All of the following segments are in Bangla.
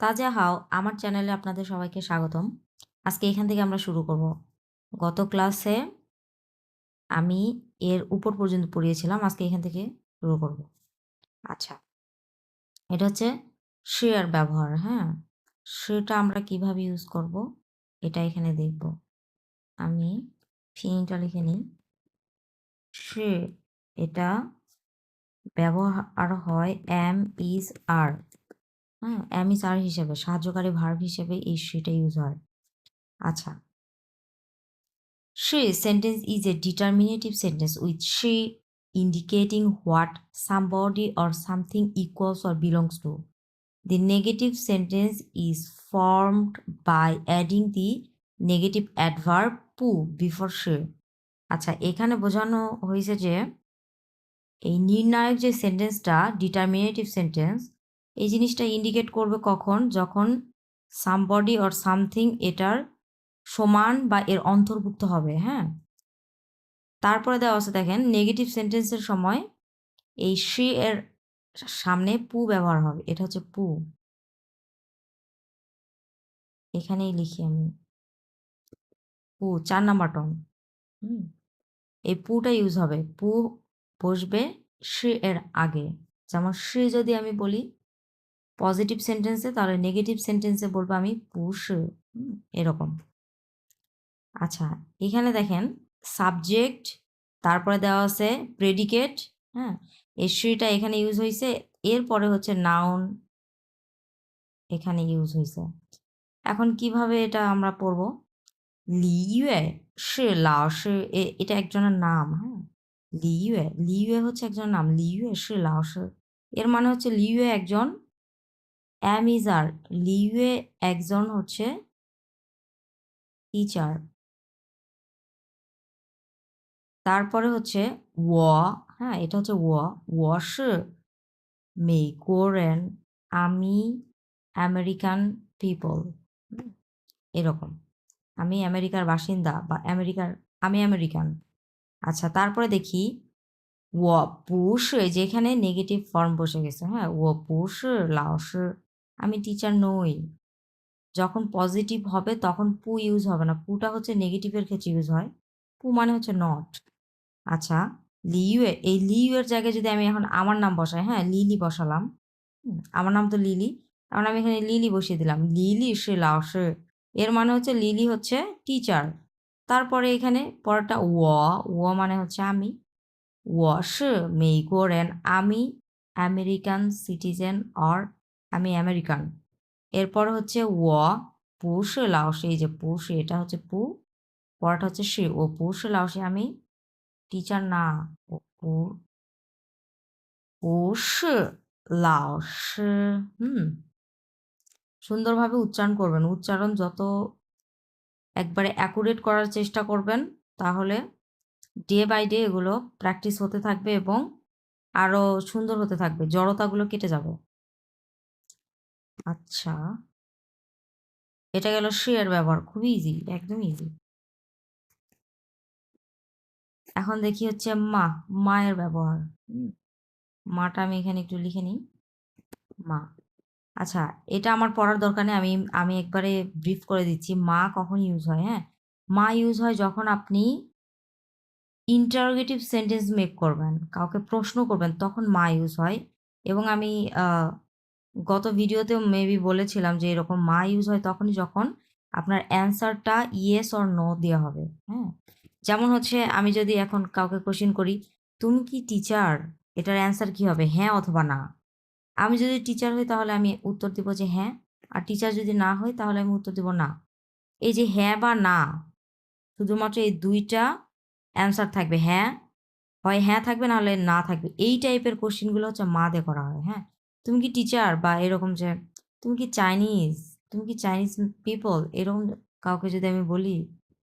তাজা হাও, আমার চ্যানেলে আপনাদের সবাইকে স্বাগতম। আজকে এখান থেকে আমরা শুরু করব। গত ক্লাসে আমি এর উপর পর্যন্ত পড়িয়েছিলাম, আজকে এখান থেকে শুরু করব। আচ্ছা এটা হচ্ছে শেয়ার ব্যবহার হ্যাঁ? সেটা আমরা কীভাবে ইউজ করব, এটা এখানে দেখব। আমি ফিনিটা লিখে নিই। সে এটা ব্যবহার হয় এম ইজ আর হ্যাঁ অ্যামি সার হিসেবে, সাহায্যকারী ভার্ব হিসেবে এই সেটা ইউজ হয়। আচ্ছা। সে sentence is a determinative sentence with say indicating what somebody or something equals or belongs to the negative sentence is formed by adding the negative adverb পু বিফোর সে আচ্ছা এখানে বোঝানো হয়েছে যে, এই নির্ণায়ক যে সেন্টেন্সটা ডিটারমিনেটিভ সেন্টেন্স এই জিনিসটা ইন্ডিকেট করবে কখন? যখন সামবডি অর সামথিং এটার সমান বা এর অন্তর্ভুক্ত হবে হ্যাঁ? তারপরে দেওয়া আছে, দেখেন নেগেটিভ সেন্টেন্সের সময় এই সি এর সামনে পু ব্যবহার হবে, এটা হচ্ছে পু। এখানেই লিখি আমি। পু, চার নাম্বার টন হুম? এই পুটা ইউজ হবে, পু বসবে সে এর আগে। যেমন সে যদি আমি বলি পজিটিভ সেন্টেন্সে তাহলে নেগেটিভ সেন্টেন্সে বলব আমি পুষ এরকম। আচ্ছা এখানে দেখেন সাবজেক্ট তারপরে দেওয়া আছে প্রেডিকেট হ্যাঁ শ্রীটা এখানে ইউজ হয়েছে এরপরে হচ্ছে নাউন এখানে ইউজ হয়েছে এখন কীভাবে এটা আমরা পড়ব? লিউয়ে, সে লাও সে এটা একজনের নাম হ্যাঁ লিউয়ে লিউয়ে হচ্ছে একজনের নাম, লিউয়ে, সে লাও সে, এর মানে হচ্ছে লিউয়ে একজন অ্যামিজার লিউয়ে একজন হচ্ছে টিচার। তারপরে হচ্ছে ও হ্যাঁ এটা হচ্ছে ও, ওয়াশ মেকোরেন আমি আমেরিকান পিপল এরকম। আমি আমেরিকার বাসিন্দা বা আমেরিকার, আমি আমেরিকান। আচ্ছা তারপরে দেখি ও পুষ যেখানে নেগেটিভ ফর্ম বসে গেছে হ্যাঁ ও পুষ লাওস আমি টিচার নই। যখন পজিটিভ হবে তখন পু ইউজ হবে না। পুটা হচ্ছে নেগেটিভের ক্ষেত্রে ইউজ হয়। পু মানে হচ্ছে নট আচ্ছা লিউয়ে এই লিউয়ের জায়গায় যদি আমি এখন আমার নাম বসাই হ্যাঁ লিলি বসালাম আমার নাম তো লিলি এখন আমি এখানে লিলি বসিয়ে দিলাম। লিলি সে লাও এর মানে হচ্ছে লিলি হচ্ছে টিচার তারপরে এখানে পরেরটা ও ও মানে হচ্ছে আমি। ওয়াশ মেইগোরেন আমি, আমেরিকান সিটিজেন অর আমি আমেরিকান। এরপর হচ্ছে ও পুষ লাওসে, এই যে পুষ এটা হচ্ছে পু, পরটা হচ্ছে সে, ও পুষ লাওসে আমি টিচার না, ও লাওস, হুম। সুন্দরভাবে উচ্চারণ করবেন, উচ্চারণ যত একবারে অ্যাকুরেট করার চেষ্টা করবেন, তাহলে ডে বাই ডে এগুলো প্র্যাকটিস হতে থাকবে এবং আরও সুন্দর হতে থাকবে, জড়তাগুলো কেটে যাবে। আচ্ছা। এটা গেল শেয়ার ব্যবহার, খুবই ইজি একদম ইজি এখন দেখি হচ্ছে মা, মায়ের ব্যবহার। হুম। মাটা আমি এখানে একটু লিখে নিই। মা। আচ্ছা এটা আমার পড়ার দরকার নেই, আমি আমি একবারে ব্রিফ করে দিচ্ছি। মা কখন ইউজ হয় হ্যাঁ? মা ইউজ হয় যখন আপনি ইন্টারোগেটিভ সেন্টেন্স মেক করবেন, কাউকে প্রশ্ন করবেন, তখন মা ইউজ হয়। এবং আমি গত ভিডিওতেও মেবি বলেছিলাম যে এরকম মা ইউজ হয় তখনই যখন আপনার অ্যান্সারটা ইয়েস অর নো দেওয়া হবে হ্যাঁ? যেমন হচ্ছে আমি যদি এখন কাউকে কোশ্চিন করি, তুমি কি টিচার এটার অ্যান্সার কি হবে হ্যাঁ অথবা না? আমি যদি টিচার হই তাহলে আমি উত্তর দিব যে হ্যাঁ আর টিচার যদি না হই তাহলে আমি উত্তর দিব না। এই যে হ্যাঁ বা না, শুধুমাত্র এই দুইটা অ্যান্সার থাকবে হ্যাঁ হয় হ্যাঁ থাকবে না হলে না থাকবে, এই টাইপের কোশ্চিনগুলো হচ্ছে মা দিয়ে করা হয় হ্যাঁ? তুমি কি টিচার বা এরকম যে, তুমি কি চাইনিজ তুমি কি চাইনিজ পিপল এরকম কাউকে যদি আমি বলি,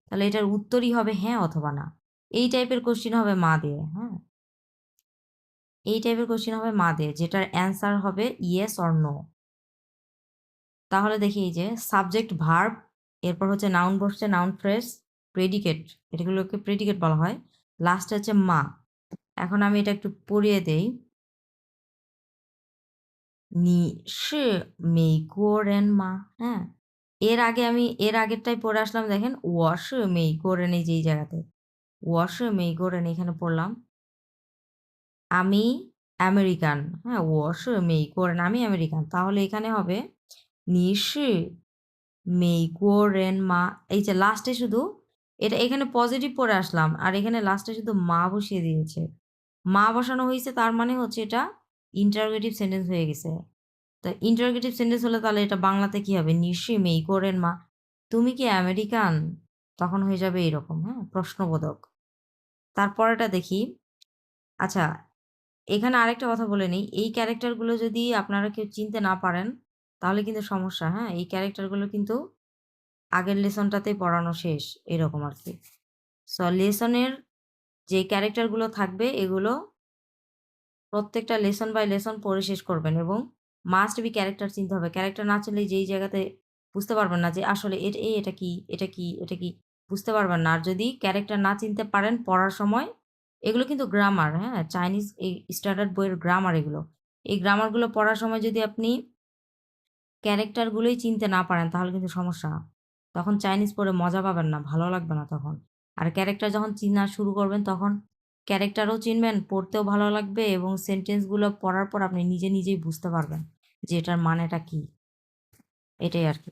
তাহলে এটার উত্তরই হবে হ্যাঁ অথবা না। এই টাইপের কোশ্চিন হবে মা দিয়ে হ্যাঁ? এই টাইপের কোশ্চিন হবে মা দিয়ে, যেটার অ্যান্সার হবে ইয়েস অর নো তাহলে দেখি এই যে সাবজেক্ট ভার্ব এরপর হচ্ছে নাউন বসছে নাউন ফ্রেস প্রেডিকেট এটাগুলোকে প্রেডিকেট বলা হয়। লাস্ট হচ্ছে মা। এখন আমি এটা একটু পড়িয়ে দেই। নি সি মেইকোরেন মা? হ্যাঁ? এর আগে আমি, এর আগেরটাই পড়ে আসলাম, দেখেন, ওয়াশ মেইকোরেন এই যে এই জায়গাতে। ওয়াশ মেইকোরেন এখানে পড়লাম। আমি আমেরিকান হ্যাঁ ওয়াশ মেইকোরেন, আমি আমেরিকান। তাহলে এখানে হবে নিশি মেইকোরেন মা? এই যে লাস্টে শুধু, এটা এখানে পজিটিভ পড়ে আসলাম, আর এখানে লাস্টে শুধু মা বসিয়ে দিয়েছে। মা বসানো হয়েছে, তার মানে হচ্ছে এটা ইন্টারোগেটিভ সেন্টেন্স হয়ে গেছে। তো ইন্টারোগেটিভ সেন্টেন্স হলে তাহলে এটা বাংলাতে কি হবে? নিশ্চয়ই মেই করেন মা। তুমি কি আমেরিকান? তখন হয়ে যাবে এরকম হ্যাঁ প্রশ্নবোধক। তারপরেটা দেখি। আচ্ছা এখানে আরেকটা কথা বলে নিই। এই ক্যারেক্টারগুলো যদি আপনারা কেউ চিনতে না পারেন, তাহলে কিন্তু সমস্যা হ্যাঁ? এই ক্যারেক্টারগুলো কিন্তু আগের লেসনটাতেই পড়ানো শেষ, এরকম আর কি। সো লেসনের যে ক্যারেক্টারগুলো থাকবে, এগুলো প্রত্যেকটা লেসন বাই লেসন পড়ে শেষ করবেন এবং মাস্ট বি ক্যারেক্টার চিনতে হবে। ক্যারেক্টার না চিনলে যেই জায়গাতে বুঝতে পারবেন না যে আসলে এটা এই এটা কি এটা কি এটা কি, বুঝতে পারবেন না। আর যদি ক্যারেক্টার না চিনতে পারেন পড়ার সময়, এগুলো কিন্তু গ্রামার হ্যাঁ? চাইনিজ এই স্ট্যান্ডার্ড বইয়ের গ্রামার এগুলো। এই গ্রামারগুলো পড়ার সময় যদি আপনি ক্যারেক্টারগুলোই চিনতে না পারেন, তাহলে কিন্তু সমস্যা। তখন চাইনিজ পড়ে মজা পাবেন না, ভালো লাগবে না তখন। আর ক্যারেক্টার যখন চিনা শুরু করবেন, তখন ক্যারেক্টারও চিনবেন, পড়তেও ভালো লাগবে এবং সেন্টেন্সগুলো পড়ার পর আপনি নিজে নিজেই বুঝতে পারবেন যে এটার মানেটা কি। এটাই আর কি।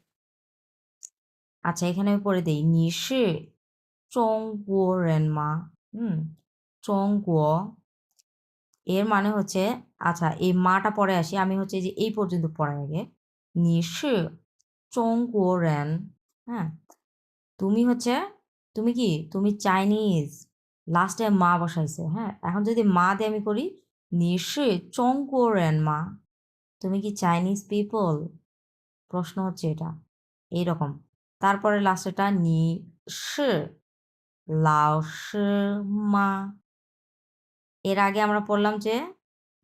আচ্ছা এখানে আমি পড়ে দিই। নিশে চংগুয়েন মা হুম, চংগুয়, এর মানে হচ্ছে আচ্ছা এই মাটা পরে আসি, আমি হচ্ছে যে এই পর্যন্ত পড়াই আগে। নিশে চংগুয়েন হ্যাঁ তুমি হচ্ছে, তুমি কি? তুমি চাইনিজ। লাস্টে মা বসাইছে হ্যাঁ? এখন যদি মা দিয়ে আমি করি নিশে চংগুয়েন মা। তুমি কি চাইনিজ পিপল প্রশ্ন হচ্ছে এটা। এইরকম। তারপরে লাস্টেটা নি শি, লাও মা। এর আগে আমরা পড়লাম যে,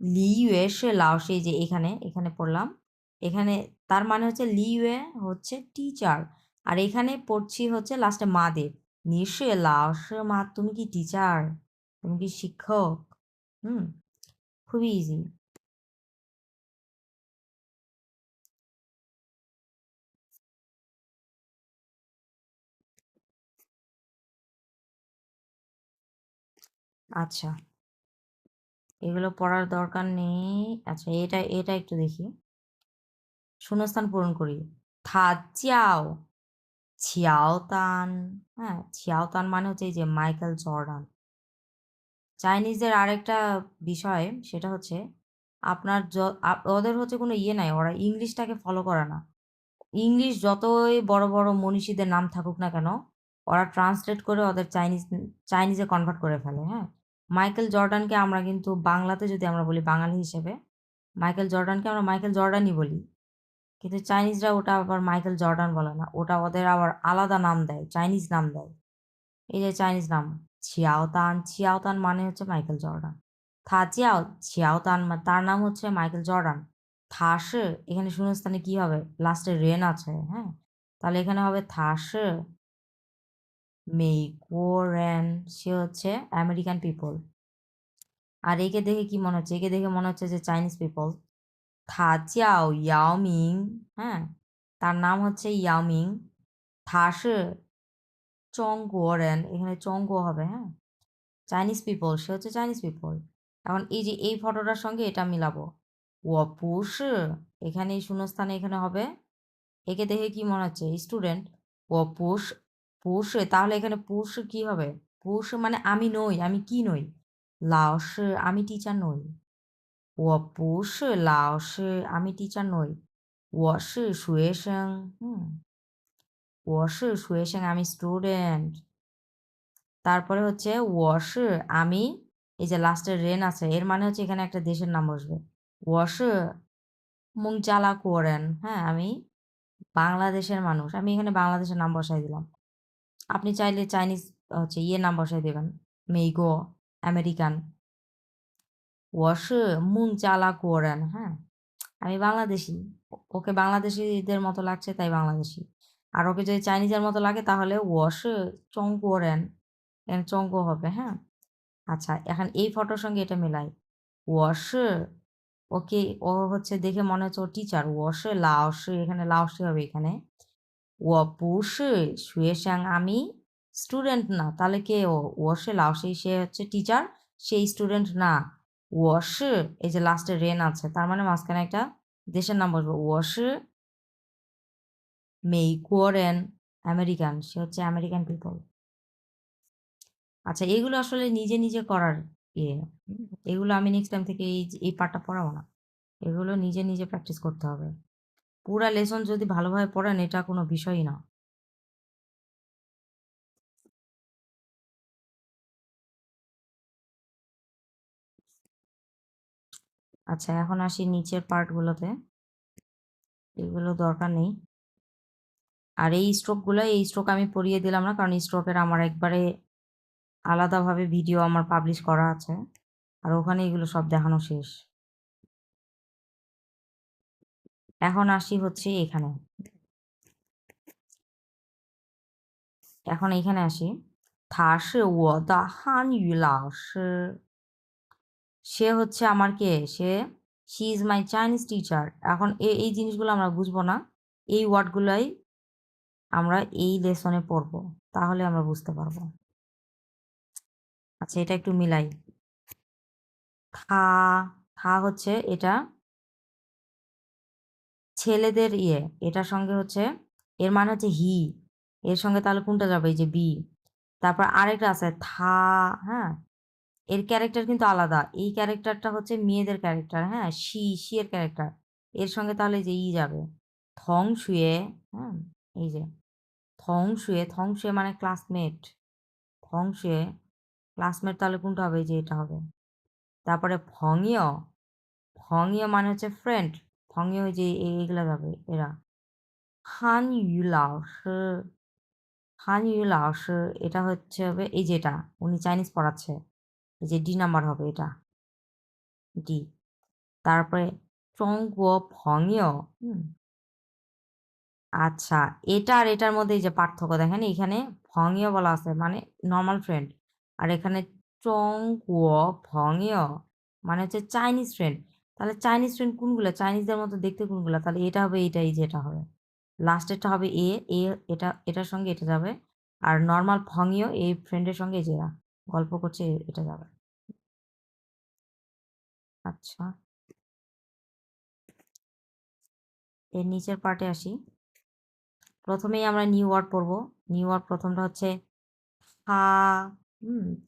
লি ইউয়ে সে লাও সেই যে এখানে এখানে পড়লাম। এখানে তার মানে হচ্ছে লি ইউয়ে হচ্ছে টিচার আর এখানে পড়ছি হচ্ছে লাস্টে মা দেব। নিশে লাও শি মা তুমি কি টিচার তুমি কি শিক্ষক হুম খুবই ইজি আচ্ছা। এগুলো পড়ার দরকার নেই। আচ্ছা এটা এটা একটু দেখি। শূন্যস্থান পূরণ করি। থা চিয়াও ছিয়াও তান হ্যাঁ ছিয়াওতান মানে হচ্ছে এই যে মাইকেল জর্ডান চাইনিজদের আরেকটা বিষয় সেটা হচ্ছে আপনার ওদের হচ্ছে কোনো ইয়ে নাই, ওরা ইংলিশটাকে ফলো করে না। ইংলিশ যতই বড় বড় মনীষীদের নাম থাকুক না কেন, ওরা ট্রান্সলেট করে ওদের চাইনিজ চাইনিজে কনভার্ট করে ফেলে হ্যাঁ। মাইকেল জর্ডানকে আমরা কিন্তু বাংলাতে যদি আমরা বলি বাঙালি হিসেবে মাইকেল জর্ডানকে আমরা মাইকেল জর্ডানই বলি কিন্তু চাইনিজরা ওটা আবার মাইকেল জর্ডান বলে না। ওটা ওদের আবার আলাদা নাম দেয় চাইনিজ নাম দেয়। এই যে চাইনিজ নাম ছিয়াওতান ছিয়াওতান মানে হচ্ছে মাইকেল জর্ডান থা চিয়াও ছিয়াওতান তার নাম হচ্ছে মাইকেল জর্ডান থাসে এখানে শূন্যস্থানে কি হবে? লাস্টে রেন আছে হ্যাঁ? তাহলে এখানে হবে থাসে মেইকোরেন, সে হচ্ছে আমেরিকান পিপল আর একে দেখে কি মনে হচ্ছে? একে দেখে মনে হচ্ছে যে চাইনিজ পিপল থা চিয়াও ইয়াওমিং হ্যাঁ তার নাম হচ্ছে ইয়াওমিং থাসে চংগোরেন এখানে চঙ্গো হবে হ্যাঁ চাইনিজ পিপল সে হচ্ছে চাইনিজ পিপল এখন এই যে এই ফটোটার সঙ্গে এটা মিলাবো ও পুষ এখানে শূন্যস্থানে এখানে হবে একে দেখে কি মনে হচ্ছে স্টুডেন্ট ও পুষ পুষ তাহলে এখানে পুষ কি হবে পুষ মানে আমি নই আমি কি নই লাওস আমি টিচার নই ও পুষ লাওস আমি টিচার নই ও সে শুয়েশং হুম ও সে শুয়েশং আমি স্টুডেন্ট তারপরে হচ্ছে ওয়াশ আমি এই যে লাস্টের রেন আছে এর মানে হচ্ছে এখানে একটা দেশের নাম বসবে। ওয়াশ মুংচালা কোরেন হ্যাঁ আমি বাংলাদেশের মানুষ, আমি এখানে বাংলাদেশের নাম বসাই দিলাম। আপনি চাইলে চাইনিজ হচ্ছে ইয়ে নাম বসাই দেবেন, মেইগো, আমেরিকান ওয়াশ মুংচালা কোরেন হ্যাঁ আমি বাংলাদেশি ওকে বাংলাদেশিদের মতো লাগছে তাই বাংলাদেশি আর ওকে যদি চাইনিজের মতো লাগে তাহলে ওয়াশ চং কোরেন এখানে চঙ্ক হবে হ্যাঁ। আচ্ছা এখন এই ফটোর সঙ্গে এটা মেলাই। ওয়াশ ওকে ও হচ্ছে দেখে মনে হচ্ছে ও টিচার ও সে এখানে লাওসে হবে এখানে। ও পুষে, শুয়ে শ্যাং আমি স্টুডেন্ট না, তাহলে কে ও? ও সে সে হচ্ছে টিচার সেই স্টুডেন্ট না ও সে এই যে লাস্টে রেন আছে, তার মানে মাঝখানে একটা দেশের নাম বসবে ও সে মেইকোরেন আমেরিকান, সে হচ্ছে আমেরিকান পিপল আচ্ছা এগুলো আসলে নিজে নিজে করার ইয়ে এগুলো আমি নেক্সট টাইম থেকে এই এই পার্টটা পড়াবো না। এগুলো নিজে নিজে প্র্যাকটিস করতে হবে। পুরা লেসন যদি ভালোভাবে পড়েন, এটা কোনো বিষয়ই না। আচ্ছা এখন আসি নিচের পার্টগুলোতে এগুলো দরকার নেই আর এই স্ট্রোকগুলো এই স্ট্রোক আমি পড়িয়ে দিলাম না কারণ স্ট্রোকের আমার একবারে আলাদাভাবে ভিডিও আমার পাবলিশ করা আছে আর ওখানে এগুলো সব দেখানো শেষ এখন আসি হচ্ছে এখানে এখন এখানে আসি 他是我的汉语老师 সে হচ্ছে আমার কে সে she is my Chinese teacher এখন এই জিনিসগুলো আমরা বুঝব না। এই ওয়ার্ডগুলোই আমরা এই লেসনে পড়ব, তাহলে আমরা বুঝতে পারব। আচ্ছা এটা একটু মিলাই। থা থা হচ্ছে এটা ছেলেদের ইয়ে এটার সঙ্গে হচ্ছে, এর মানে হচ্ছে হি এর সঙ্গে তাহলে কোনটা যাবে? এই যে বি তারপর আরেকটা আছে, থা হ্যাঁ? এর ক্যারেক্টার কিন্তু আলাদা। এই ক্যারেক্টারটা হচ্ছে মেয়েদের ক্যারেক্টার হ্যাঁ? শি শি এর ক্যারেক্টার এর সঙ্গে তাহলে যে ই যাবে। থং শুয়ে হ্যাঁ? এই যে থং শুয়ে থং শুয়ে মানে ক্লাসমেট থং শুয়ে ক্লাসমেট তাহলে কোনটা হবে? যে এটা হবে। তারপরে ফংইয় ফংইয় মানে হচ্ছে ফ্রেন্ড ওই যে এগুলা যাবে, এরা। হান ইউ লাও হান ইউ এটা হচ্ছে হবে, এই যেটা উনি চাইনিজ পড়াচ্ছে। যে ডি নাম্বার হবে এটা। ডি তারপরে ফংইয় হুম। আচ্ছা এটা আর এটার মধ্যে যে পার্থক্য দেখেন এখানে ফংইয় বলা আছে মানে নর্মাল ফ্রেন্ড আর এখানে চংগুও ফংইয় মানে হচ্ছে চাইনিজ ফ্রেন্ড তাহলে চাইনিজ ফ্রেন্ড কোনগুলো? চাইনিজদের মতো দেখতে কোনগুলো? তাহলে এটা হবে এটা এই যেটা হবে। লাস্টেরটা হবে এ এ এটা, এটার সঙ্গে এটা যাবে। আর নর্মাল ফংইয় এই ফ্রেন্ডের সঙ্গে এই যে এরা। গল্প করছে, এটা যাবে। আচ্ছা। এর নিচের পার্টে আসি। প্রথমেই আমরা নিউ ওয়ার্ড পড়ব। নিউ ওয়ার্ড প্রথমটা হচ্ছে থা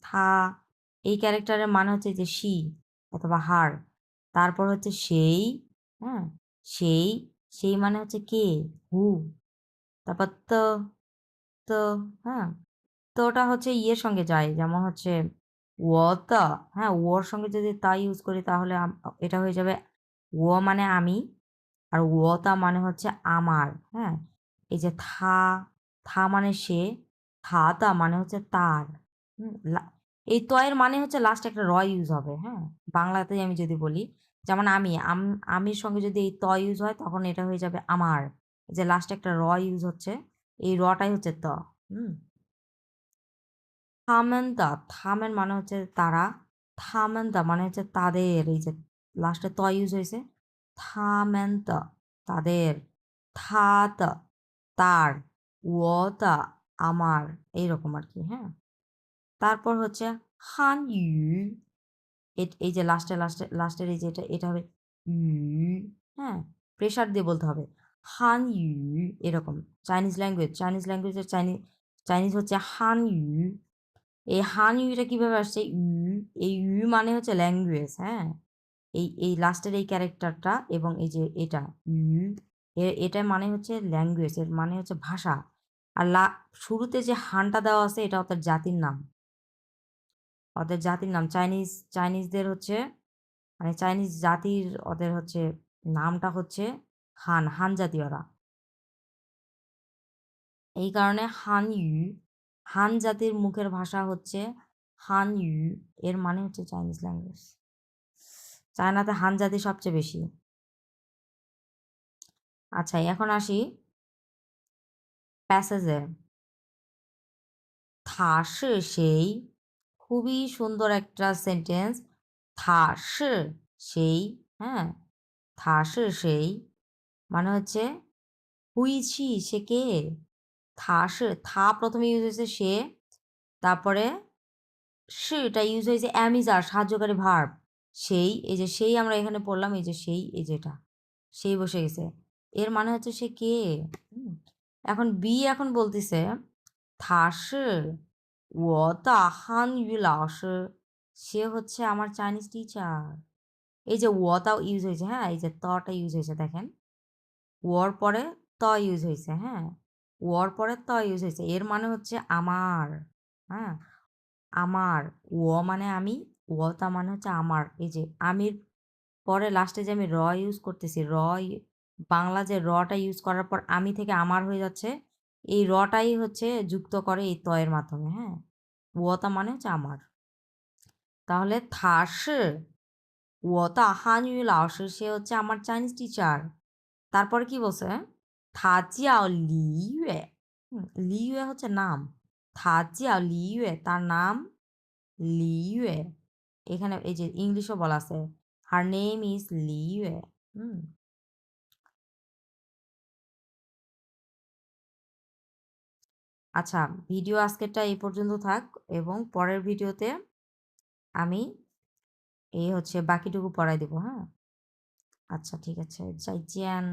থা। এই ক্যারেক্টারের মানে হচ্ছে যে শি অথবা হার। তারপর হচ্ছে সেই হ্যাঁ সেই সেই মানে হচ্ছে কে, হু। তারপর তো তো হ্যাঁ। তোটা হচ্ছে ইয়ের সঙ্গে যায়। যেমন হচ্ছে ওতা হ্যাঁ ওর সঙ্গে যদি তা ইউজ করি তাহলে এটা হয়ে যাবে ও মানে আমি আর ওতা মানে হচ্ছে আমার হ্যাঁ? এই যে থা থা মানে সে, থা তা মানে হচ্ছে তার এই তয়ের মানে হচ্ছে লাস্ট একটা র ইউজ হবে হ্যাঁ? বাংলাতে আমি যদি বলি, যেমন আমি আমির সঙ্গে যদি এই ত ইউজ হয় তখন এটা হয়ে যাবে আমার। যে লাস্টে একটা র ইউজ হচ্ছে, এই রটাই হচ্ছে ত, হুম? থামেন দা, থামেন মানে হচ্ছে তারা, থামেন দা মানে হচ্ছে তাদের, এই যে লাস্টে ত ইউজ হয়েছে, থামেন তাদের, থা তার, ও তা, আমার, এইরকম আর কি হ্যাঁ? তারপর হচ্ছে হান ইউ এই যে লাস্টে লাস্টে লাস্টের এই যে এটা এটা হবে ইউ হ্যাঁ? প্রেশার দিয়ে বলতে হবে। হান ইউ, এরকম চাইনিজ ল্যাঙ্গুয়েজ চাইনিজ ল্যাঙ্গুয়েজের চাইনিজ চাইনিজ হচ্ছে হান ইউ এই হান ইউটা কীভাবে আসছে? ইউ এই ইউ মানে হচ্ছে ল্যাঙ্গুয়েজ হ্যাঁ? এই এই লাস্টের এই ক্যারেক্টারটা এবং এই যে এটা ইউ এটা মানে হচ্ছে ল্যাঙ্গুয়েজ এর মানে হচ্ছে ভাষা। আর লা, শুরুতে যে হানটা দেওয়া আছে, এটা ওদের জাতির নাম। ওদের জাতির নাম চাইনিজ চাইনিজদের হচ্ছে মানে চাইনিজ জাতির ওদের হচ্ছে নামটা হচ্ছে হান হান জাতি ওরা এই কারণে হান ইউ হান জাতির মুখের ভাষা হচ্ছে হান ইউ, এর মানে হচ্ছে চাইনিজ ল্যাঙ্গুয়েজ। চায়নাতে হান জাতি সবচেয়ে বেশি। আচ্ছা এখন আসি। প্যাসেজে। থা সে সেই, খুবই সুন্দর একটা সেন্টেন্স। থা সে সেই হ্যাঁ থা সে সেই মানে হচ্ছে, হুইছি সে কে? থা সে থা প্রথমে ইউজ হয়েছে সে তারপরে সেটা ইউজ হয়েছে অ্যামিজার সাহায্যকারী ভার্ব সেই এই যে সেই আমরা এখানে পড়লাম এই যে সেই এই যেটা সেই বসে গেছে এর মানে হচ্ছে সে কে এখন বি এখন বলতেছে থাসে ও তা হান ইউ লাওসে সে হচ্ছে আমার চাইনিজ টিচার এই যে ওটাও ইউজ হয়েছে হ্যাঁ এই যে তটা ইউজ হয়েছে দেখেন। ওর পরে ত ইউজ হয়েছে হ্যাঁ ওর পরে ত ইউজ হয়েছে। এর মানে হচ্ছে আমার হ্যাঁ? আমার, ও মানে আমি ওটা মানে হচ্ছে আমার। এই যে আমির পরে লাস্টে যে আমি র ইউজ করতেছি, র বাংলা যে রটা ইউজ করার পর আমি থেকে আমার হয়ে যাচ্ছে, এই রটাই হচ্ছে যুক্ত করে এই তয়ের মাধ্যমে হ্যাঁ? ওটা মানে হচ্ছে আমার। তাহলে থাসে ওটা হানইউ লাওসে সে হচ্ছে আমার চাইনিজ টিচার তারপরে কি বলছে? থা জিয়াও লি ইয়ে হুম, লি ইয়ে হচ্ছে নাম থা জিয়াও লি ইয়ে তার নাম এখানে এই যে আছে। হার নেম ইজ হুম আচ্ছা ভিডিও আজকেরটা এই পর্যন্ত থাক এবং পরের ভিডিওতে আমি এই হচ্ছে বাকিটুকু পড়াই দেবো হ্যাঁ? আচ্ছা ঠিক আছে যাই জিয়ান